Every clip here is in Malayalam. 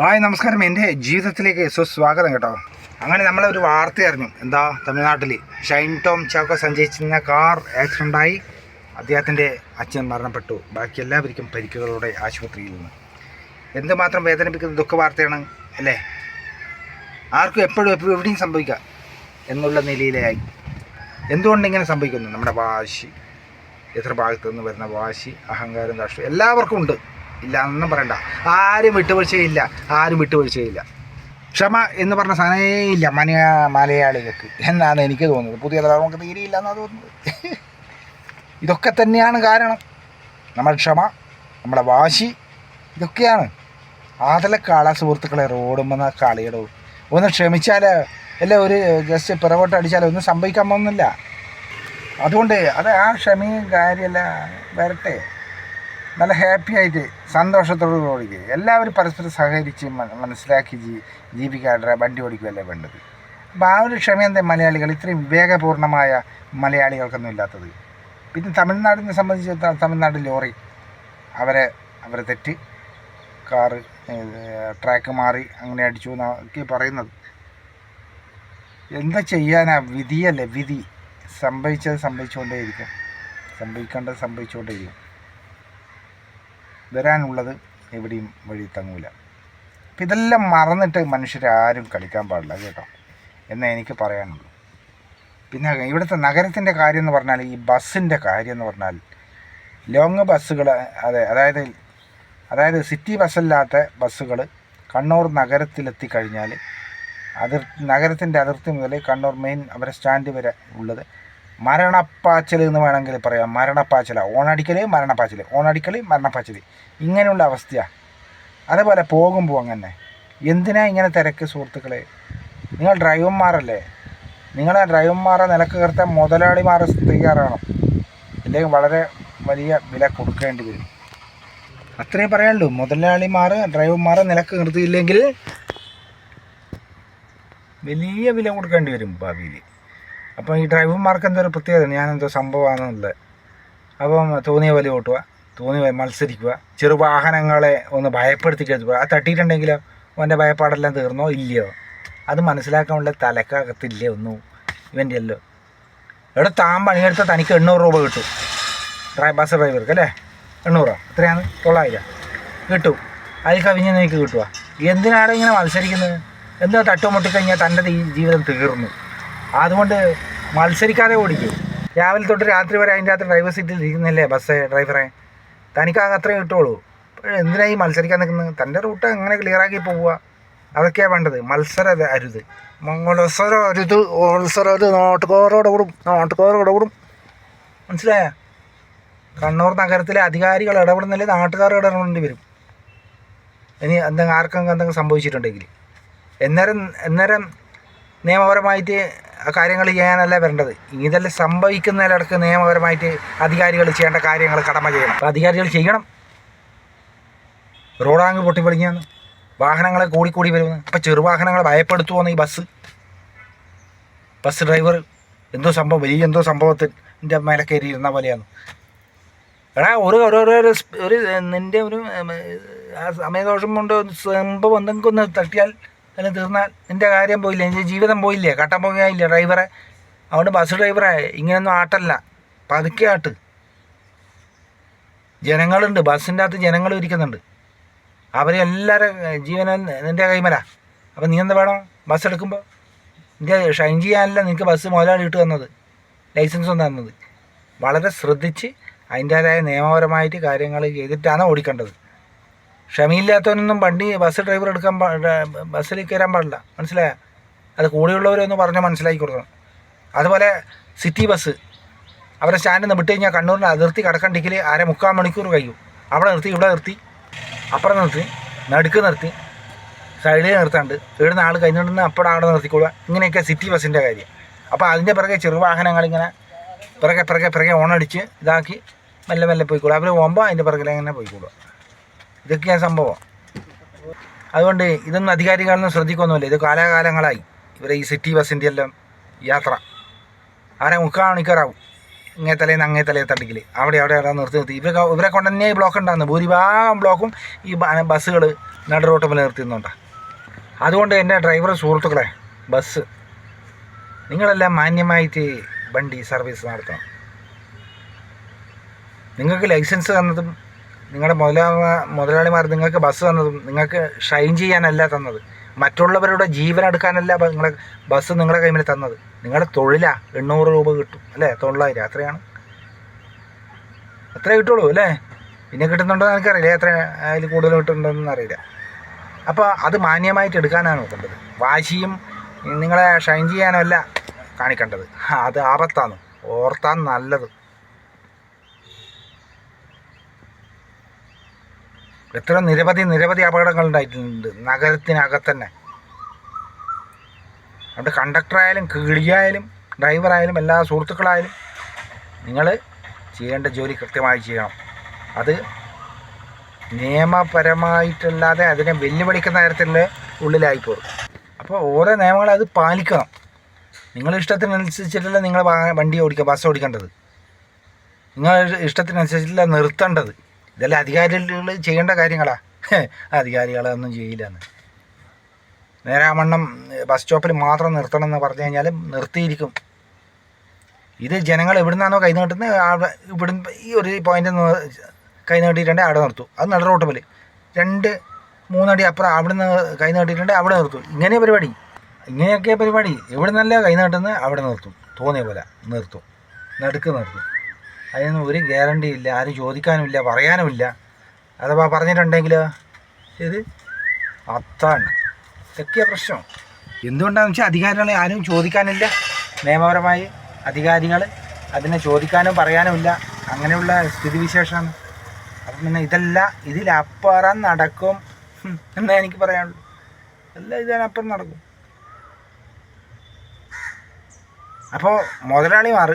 ഹായ് നമസ്കാരം. എന്റെ ജീവിതത്തിലേക്ക് സുസ്വാഗതം കേട്ടോ. അങ്ങനെ നമ്മളൊരു വാർത്ത അറിഞ്ഞു. എന്താ? തമിഴ്നാട്ടിൽ ഷൈൻ ടോം ചാക്കോ സഞ്ചരിച്ചിരുന്ന കാർ ആക്സിഡന്റായി അദ്ദേഹത്തിന്റെ അച്ഛൻ മരണപ്പെട്ടു. ബാക്കി എല്ലാവർക്കും പരിക്കുകളോടെ ആശുപത്രിയിൽ നിന്ന്. എന്തുമാത്രം വേദനിപ്പിക്കുന്ന ദുഃഖ വാർത്തയാണ് അല്ലേ? ആർക്കും എപ്പോഴും എപ്പോഴും എവിടെയും സംഭവിക്കാം എന്നുള്ള നിലയിലായി. എന്തുകൊണ്ട് ഇങ്ങനെ സംഭവിക്കുന്നു? നമ്മുടെ വാശി. എത്ര ഭാഗത്തു നിന്ന് വരുന്ന വാശി അഹങ്കാരം രാഷ്ട്രീയം എല്ലാവർക്കും ഉണ്ട്. ഇല്ല എന്നൊന്നും പറയണ്ട. ആരും വിട്ടുവീഴ്ചയില്ല ആരും വിട്ടുവീഴ്ചയില്ല ക്ഷമ എന്ന് പറഞ്ഞ സാധനമേ ഇല്ല മന മലയാളികൾക്ക്. എന്നാണ് എനിക്ക് തോന്നുന്നത്. പുതിയ തലമുറയ്ക്ക് തീരെയില്ല എന്നാണ് തോന്നുന്നത്. ഇതൊക്കെ തന്നെയാണ് കാരണം. നമ്മുടെ ക്ഷമ നമ്മുടെ വാശി ഇതൊക്കെയാണ്. ആതലക്കാള സുഹൃത്തുക്കളെ റോഡുമെന്ന കളിയടോ ഒന്ന് ക്ഷമിച്ചാൽ അല്ല ഒരു ജസ്റ്റ് പിറകോട്ട് അടിച്ചാൽ ഒന്നും സംഭവിക്കാൻ പോകുന്നില്ല. അതുകൊണ്ട് അത് ആ ക്ഷമയും കാര്യമല്ല വരട്ടെ. നല്ല ഹാപ്പി ആയിട്ട് സന്തോഷത്തോടു കൂടി എല്ലാവരും പരസ്പരം സഹകരിച്ച് മനസ്സിലാക്കി ജീവിക്കാതെ വണ്ടി ഓടിക്കുകയല്ലേ വേണ്ടത്? അപ്പോൾ ആ ഒരു ക്ഷമ മലയാളികൾ? ഇത്രയും വിവേകപൂർണമായ മലയാളികൾക്കൊന്നും ഇല്ലാത്തത്. പിന്നെ തമിഴ്നാടിനെ സംബന്ധിച്ച് തമിഴ്നാട് ലോറി അവരെ അവരെ തെറ്റ്. കാറ് ട്രാക്ക് മാറി അങ്ങനെ അടിച്ചു എന്നൊക്കെ പറയുന്നത്. എന്താ ചെയ്യാനാ? വിധിയല്ലേ വിധി. സംഭവിച്ചത് സംഭവിച്ചുകൊണ്ടേയിരിക്കും. സംഭവിക്കേണ്ടത് സംഭവിച്ചുകൊണ്ടേയിരിക്കും. വരാനുള്ളത് എവിടെയും വഴി തങ്ങൂല. അപ്പം ഇതെല്ലാം മറന്നിട്ട് മനുഷ്യരാരും കളിക്കാൻ പാടില്ല കേട്ടോ. എന്നേ എനിക്ക് പറയാനുള്ളൂ. പിന്നെ ഇവിടുത്തെ നഗരത്തിന്റെ കാര്യം എന്ന് പറഞ്ഞാൽ ഈ ബസ്സിന്റെ കാര്യം എന്ന് പറഞ്ഞാൽ ലോങ് ബസ്സുകൾ അതെ അതായത് അതായത് സിറ്റി ബസ്സല്ലാത്ത ബസ്സുകൾ കണ്ണൂർ നഗരത്തിലെത്തി കഴിഞ്ഞാൽ അതിർ നഗരത്തിന്റെ അതിർത്തി മുതൽ കണ്ണൂർ മെയിൻ അവരെ സ്റ്റാൻഡ് വരെ ഉള്ളത് മരണപ്പാച്ചൽ എന്ന് വേണമെങ്കിൽ പറയാം. മരണപ്പാച്ചല. ഓണടിക്കൽ മരണപ്പാച്ചൽ ഓണടിക്കൽ മരണപ്പാച്ചൽ ഇങ്ങനെയുള്ള അവസ്ഥയാണ് അതേപോലെ പോകുമ്പോൾ അങ്ങനെ. എന്തിനാ ഇങ്ങനെ തിരക്ക് സുഹൃത്തുക്കളെ? നിങ്ങൾ ഡ്രൈവർമാരല്ലേ? നിങ്ങളെ ഡ്രൈവർമാരെ നിലയ്ക്ക് കയർത്താൻ മുതലാളിമാർ തയ്യാറാണ് ഇല്ലെങ്കിൽ വളരെ വലിയ വില കൊടുക്കേണ്ടി വരും. അത്രയും പറയാനുള്ളൂ. മുതലാളിമാർ ഡ്രൈവർമാരെ നിലയ്ക്ക് നിർത്തിയില്ലെങ്കിൽ വലിയ വില കൊടുക്കേണ്ടി വരും ഭാവിയിൽ. അപ്പോൾ ഈ ഡ്രൈവർമാർക്ക് എന്തോ ഒരു പ്രത്യേകത ഞാനെന്തോ സംഭവമാണെന്നുള്ളത്. അപ്പം തോന്നിയ പോലെ ഓട്ടുക തോന്നിയ മത്സരിക്കുക ചെറുവാഹനങ്ങളെ ഒന്ന് ഭയപ്പെടുത്തി കരുതുക ആ തട്ടിയിട്ടുണ്ടെങ്കിലോ അവന്റെ ഭയപ്പാടെല്ലാം തീർന്നോ? ഇല്ലയോ? അത് മനസ്സിലാക്കാനുള്ള തലക്കകത്തില്ല ഒന്നും? ഇവന്റെ അല്ലോ എവിടെ താൻ പണിയെടുത്ത തനിക്ക് എണ്ണൂറ് രൂപ കിട്ടും. ഡ്രൈ ബസ് ഡ്രൈവർക്ക് അല്ലേ? എണ്ണൂറോ? എത്രയാണ്? തൊള്ളായിരം. കിട്ടും. അതിൽ കവിഞ്ഞ് നിനക്ക് കിട്ടുക എന്തിനാണ് ഇങ്ങനെ മത്സരിക്കുന്നത്? എന്താ തട്ടുമുട്ടി കഴിഞ്ഞാൽ തന്റെ ജീവിതം തീർന്നു? അതുകൊണ്ട് മത്സരിക്കാതെ ഓടിക്കും. രാവിലെ തൊട്ട് രാത്രി വരെ അതിന്റെ അകത്ത് ഡ്രൈവർ സീറ്റിൽ ഇരിക്കുന്നില്ലേ ബസ് ഡ്രൈവറെ തനിക്കാകെ അത്രേ കിട്ടുള്ളൂ. എന്തിനാ ഈ മത്സരിക്കാൻ നിൽക്കുന്നത്? തന്റെ റൂട്ട് അങ്ങനെ ക്ലിയറാക്കി പോവുക. അതൊക്കെയാണ് വേണ്ടത്. മത്സര അരുത്. മത്സരം അരുത്. മത്സര അരുത്. നാട്ടുകാരോട് കൂടും. നാട്ടുകാരോട് കൂടും. മനസ്സിലായ? കണ്ണൂർ നഗരത്തിലെ അധികാരികൾ ഇടപെടുന്നില്ലേ നാട്ടുകാർ ഇടപെടേണ്ടി വരും. ഇനി എന്തെങ്കിലും ആർക്കെങ്കിലും എന്തെങ്കിലും സംഭവിച്ചിട്ടുണ്ടെങ്കിൽ. എന്നേരം എന്നേരം നിയമപരമായിട്ട് കാര്യങ്ങൾ ചെയ്യാനല്ല വരേണ്ടത്? ഇതെല്ലാം സംഭവിക്കുന്നതിലടക്ക് നിയമപരമായിട്ട് അധികാരികൾ ചെയ്യേണ്ട കാര്യങ്ങൾ കടമ ചെയ്യണം. അപ്പോൾ അധികാരികൾ ചെയ്യണം. റോഡാങ്ങ് പൊട്ടിപ്പൊളിഞ്ഞാന്ന് വാഹനങ്ങളെ കൂടിക്കൂടി വരുമെന്ന് അപ്പോൾ ചെറുവാഹനങ്ങൾ ഭയപ്പെടുത്തുമെന്ന് ഈ ബസ്? ബസ് ഡ്രൈവർ എന്തോ സംഭവം വലിയ എന്തോ സംഭവത്തിൽ എന്റെ മേലെ കയറി ഇരുന്ന പോലെയാണ്. എടാ ഒരു ഒരു ഒരു നിന്റെ ഒരു സമയദോഷം കൊണ്ട് സംഭവം എന്തെങ്കിലും ഒന്ന് തട്ടിയാൽ അതിന് തീർന്നാൽ നിന്റെ കാര്യം പോയില്ല? എന്റെ ജീവിതം പോയില്ലേ? കട്ടൻ പോകാനില്ലേ ഡ്രൈവറെ? അതുകൊണ്ട് ബസ് ഡ്രൈവറെ ഇങ്ങനെയൊന്നും ആട്ടല്ല. പതുക്കെ ആട്ട്. ജനങ്ങളുണ്ട്. ബസ്സിന്റെ അകത്ത് ജനങ്ങൾ ഇരിക്കുന്നുണ്ട്. അവരെ എല്ലാവരും ജീവനും നിന്റെ കൈമല. അപ്പം നീ എന്താ വേണം? ബസ് എടുക്കുമ്പോൾ നിന്റെ ഷൈൻ ചെയ്യാനല്ല നിനക്ക് ബസ് മുതലാളി ഇട്ട് തന്നത്. ലൈസൻസ് ഒന്നും തന്നത്. വളരെ ശ്രദ്ധിച്ച് അതിന്റേതായ നിയമപരമായിട്ട് കാര്യങ്ങൾ ചെയ്തിട്ടാണ് ഓടിക്കേണ്ടത്. ക്ഷമയില്ലാത്തവനൊന്നും വണ്ടി ബസ് ഡ്രൈവർ എടുക്കാൻ ബസ്സിൽ കയറാൻ പാടില്ല. മനസ്സിലായ? അത് കൂടെയുള്ളവരൊന്ന് പറഞ്ഞ് മനസ്സിലാക്കി കൊടുക്കണം. അതുപോലെ സിറ്റി ബസ്. അവരെ സ്റ്റാൻഡിൽ നിന്ന് വിട്ട് കഴിഞ്ഞാൽ കണ്ണൂരിന്റെ അതിർത്തി കടക്കണ്ടെങ്കിൽ അര മുക്കാൽ മണിക്കൂർ കഴിയും. അവിടെ നിർത്തി ഇവിടെ നിർത്തി. അപ്പുറം നിർത്തി നടുക്ക് നിർത്തി. സൈഡിൽ നിർത്താണ്ട്. ഇവിടുന്ന് ആൾ കഴിഞ്ഞിട്ടുണ്ടെന്ന് അപ്പുറം അവിടെ നിർത്തിക്കൊള്ളുക ഇങ്ങനെയൊക്കെ സിറ്റി ബസ്സിന്റെ കാര്യം. അപ്പോൾ അതിന്റെ പിറകെ ചെറുവാഹനങ്ങളിങ്ങനെ പിറകെ പിറകെ പിറകെ ഓണടിച്ച് ഇതാക്കി മെല്ലെ മെല്ലെ പോയിക്കോളും അവർ പോകുമ്പോൾ അതിന്റെ പിറകിൽ അങ്ങനെ പോയിക്കോളുക. ഇതൊക്കെയാണ് സംഭവം. അതുകൊണ്ട് ഇതൊന്നും അധികാരികളൊന്നും ശ്രദ്ധിക്കൊന്നുമില്ല. ഇത് കാലാകാലങ്ങളായി. ഇവരെ ഈ സിറ്റി ബസ്സിന്റെ എല്ലാം യാത്ര. ആരെ മുക്കാൽ മണിക്കൂറാവും. ഇങ്ങേ തലേന്ന് അങ്ങേ തലേ തട്ടിക്കൽ അവിടെ അവിടെ അവിടെ നിർത്തി നിർത്തി. ഇവരെ ഇവരെ കൊണ്ട് തന്നെ ഈ ബ്ലോക്ക് ഉണ്ടാകുന്നത് ഭൂരിഭാഗം ബ്ലോക്കും ഈ ബസ്സുകൾ നട റോട്ട് മേലെ നിർത്തിയുന്നുണ്ടോ അതുകൊണ്ട് എന്റെ ഡ്രൈവർ സുഹൃത്തുക്കളെ ബസ് നിങ്ങളെല്ലാം മാന്യമായിട്ട് വണ്ടി സർവീസ് നടത്തണം. നിങ്ങൾക്ക് ലൈസൻസ് തന്നതും നിങ്ങളുടെ മുതലാ മുതലാളിമാർ നിങ്ങൾക്ക് ബസ് തന്നതും നിങ്ങൾക്ക് ഷൈൻ ചെയ്യാനല്ല തന്നത്. മറ്റുള്ളവരുടെ ജീവൻ എടുക്കാനല്ല നിങ്ങളെ ബസ് നിങ്ങളുടെ കൈമിൽ തന്നത്. നിങ്ങളുടെ തൊഴിലാ. എണ്ണൂറ് രൂപ കിട്ടും. അല്ലേ? തൊള്ളായിരം. അത്രയാണ്. അത്രേ കിട്ടുള്ളൂ അല്ലേ? പിന്നെ കിട്ടുന്നുണ്ടോ എനിക്കറിയില്ല. എത്ര അതിൽ കൂടുതൽ കിട്ടുന്നുണ്ടോയെന്ന് അറിയില്ല. അപ്പോൾ അത് മാന്യമായിട്ട് എടുക്കാനാണ് നോക്കേണ്ടത്. വാശിയും നിങ്ങളെ ഷൈൻ ചെയ്യാനല്ല കാണിക്കേണ്ടത്. അത് ആപത്താണ് ഓർത്താൻ നല്ലത്. എത്ര നിരവധി നിരവധി അപകടങ്ങൾ ഉണ്ടായിട്ടുണ്ട്. നഗരത്തിനകത്ത് തന്നെ അവിടെ കണ്ടക്ടറായാലും കിളിയായാലും ഡ്രൈവറായാലും എല്ലാ സുഹൃത്തുക്കളായാലും നിങ്ങൾ ചെയ്യേണ്ട ജോലി കൃത്യമായി ചെയ്യണം. അത് നിയമപരമായിട്ടല്ലാതെ അതിനെ വെല്ലുവിളിക്കുന്ന തരത്തിലുള്ള ഉള്ളിലായിപ്പോകും അപ്പോൾ ഓരോ നിയമങ്ങളും അത് പാലിക്കണം. നിങ്ങളുടെ ഇഷ്ടത്തിനനുസരിച്ചിട്ടല്ല നിങ്ങൾ വണ്ടി ഓടിക്കുക ബസ് ഓടിക്കേണ്ടത്. നിങ്ങളുടെ ഇഷ്ടത്തിനനുസരിച്ചിട്ടല്ല നിർത്തേണ്ടത്. ഇതെല്ലാം അധികാരികൾ ചെയ്യേണ്ട കാര്യങ്ങളാ. അധികാരികളൊന്നും ചെയ്യില്ലെന്ന്. നേരാമണ്ണം ബസ് സ്റ്റോപ്പിൽ മാത്രം നിർത്തണം എന്ന് പറഞ്ഞു കഴിഞ്ഞാൽ നിർത്തിയിരിക്കും. ഇത് ജനങ്ങൾ എവിടുന്നാണോ കൈ നീട്ടുന്നത് ഇവിടെ ഈ ഒരു പോയിന്റ് കൈ നീട്ടിയിട്ടുണ്ടെങ്കിൽ അവിടെ നിർത്തും. അത് നട റോട്ട് പോലെ രണ്ട് മൂന്നടി അപ്പുറം അവിടുന്ന് കൈ നീട്ടിയിട്ടുണ്ടെങ്കിൽ അവിടെ നിർത്തും. ഇങ്ങനെ പരിപാടി. ഇങ്ങനെയൊക്കെ പരിപാടി. എവിടെ നിന്നല്ല കൈ നീട്ടുന്നത് അവിടെ നിർത്തും. തോന്നിയ പോലെ നിർത്തും. നടുക്ക് നിർത്തും. അതിനൊന്നും ഒരു ഗ്യാരണ്ടി ഇല്ല. ആരും ചോദിക്കാനുമില്ല പറയാനുമില്ല. അഥവാ പറഞ്ഞിട്ടുണ്ടെങ്കിൽ ഇത് അത്താണ് ഇതൊക്കെ പ്രശ്നം. എന്തുകൊണ്ടാണെന്ന് വെച്ചാൽ അധികാരികളെ ആരും ചോദിക്കാനില്ല. നിയമപരമായി അധികാരികൾ അതിനെ ചോദിക്കാനും പറയാനുമില്ല. അങ്ങനെയുള്ള സ്ഥിതിവിശേഷമാണ്. അപ്പം പിന്നെ ഇതല്ല ഇതിലപ്പുറം നടക്കും. എന്നാ എനിക്ക് പറയാനുള്ളൂ. എല്ലാം ഇതിനപ്പുറം നടക്കും. അപ്പോൾ മുതലാളിമാർ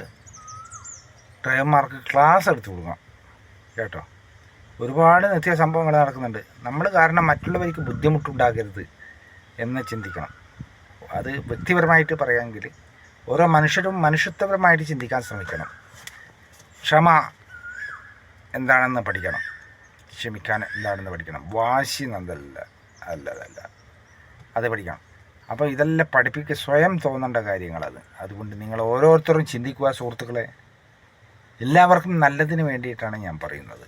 ഡ്രൈവർമാർക്ക് ക്ലാസ് എടുത്തു കൊടുക്കണം. കേട്ടോ? ഒരുപാട് നിത്യ സംഭവങ്ങൾ നടക്കുന്നുണ്ട്. നമ്മൾ കാരണം മറ്റുള്ളവർക്ക് ബുദ്ധിമുട്ടുണ്ടാകരുത് എന്ന് ചിന്തിക്കണം. അത് വ്യക്തിപരമായിട്ട് പറയാമെങ്കിൽ ഓരോ മനുഷ്യരും മനുഷ്യത്വപരമായിട്ട് ചിന്തിക്കാൻ ശ്രമിക്കണം. ക്ഷമ എന്താണെന്ന് പഠിക്കണം. ക്ഷമിക്കാൻ എന്താണെന്ന് പഠിക്കണം. വാശി നന്ദല്ല അല്ലതല്ല. അത് പഠിക്കണം. അപ്പോൾ ഇതെല്ലാം പഠിപ്പിക്കുക സ്വയം തോന്നേണ്ട കാര്യങ്ങളത്. അതുകൊണ്ട് നിങ്ങൾ ഓരോരുത്തരും ചിന്തിക്കുക സുഹൃത്തുക്കളെ. എല്ലാവർക്കും നല്ലതിന് വേണ്ടിയിട്ടാണ് ഞാൻ പറയുന്നത്.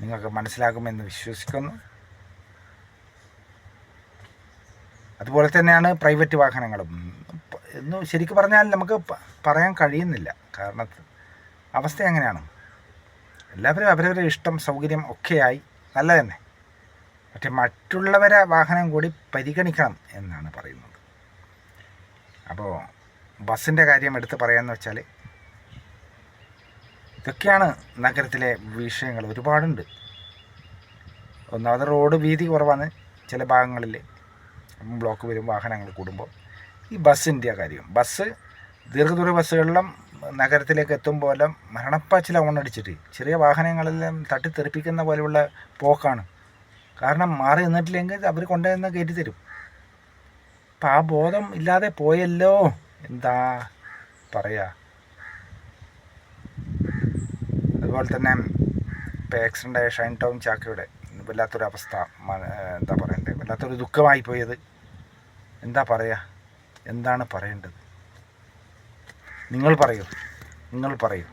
നിങ്ങൾക്ക് മനസ്സിലാകുമെന്ന് വിശ്വസിക്കുന്നു. അതുപോലെ തന്നെയാണ് പ്രൈവറ്റ് വാഹനങ്ങളും. എന്ന് ശരിക്കും പറഞ്ഞാൽ നമുക്ക് പറയാൻ കഴിയുന്നില്ല. കാരണം അവസ്ഥ എങ്ങനെയാണ്? എല്ലാവരും അവരവരുടെ ഇഷ്ടം സൗകര്യം ഒക്കെയായി. നല്ല തന്നെ പക്ഷെ മറ്റുള്ളവരെ വാഹനം കൂടി പരിഗണിക്കണം എന്നാണ് പറയുന്നത്. അപ്പോൾ ബസ്സിന്റെ കാര്യം എടുത്ത് പറയാമെന്ന് വെച്ചാൽ ഇതൊക്കെയാണ് നഗരത്തിലെ വിഷയങ്ങൾ. ഒരുപാടുണ്ട്. ഒന്നാമത് റോഡ് വീതി കുറവാണ് ചില ഭാഗങ്ങളിൽ. ബ്ലോക്ക് വരും വാഹനങ്ങൾ കൂടുമ്പോൾ. ഈ ബസ്സിന്റെ കാര്യം. ബസ് ദീർഘദൂര ബസ്സുകളിലും നഗരത്തിലേക്ക് എത്തുമ്പോൾ മരണപ്പാച്ചില ഓണടിച്ചിട്ട് ചെറിയ വാഹനങ്ങളെല്ലാം തട്ടിത്തെറിപ്പിക്കുന്ന പോലെയുള്ള പോക്കാണ്. കാരണം മാറി നിന്നിട്ടില്ലെങ്കിൽ അവർ കൊണ്ടുവന്ന് കയറ്റി തരും. അപ്പം ആ ബോധം ഇല്ലാതെ പോയല്ലോ എന്താ പറയുക? അതുപോലെ തന്നെ ഇപ്പോൾ ആക്സിഡന്റ് ആയ ഷൈൻ ടൗൺ ചാക്കയുടെ വല്ലാത്തൊരു അവസ്ഥ എന്താ പറയണ്ടത് വല്ലാത്തൊരു ദുഃഖമായി പോയത്. എന്താ പറയുക എന്താണ് പറയേണ്ടത്? നിങ്ങൾ പറയൂ. നിങ്ങൾ പറയൂ.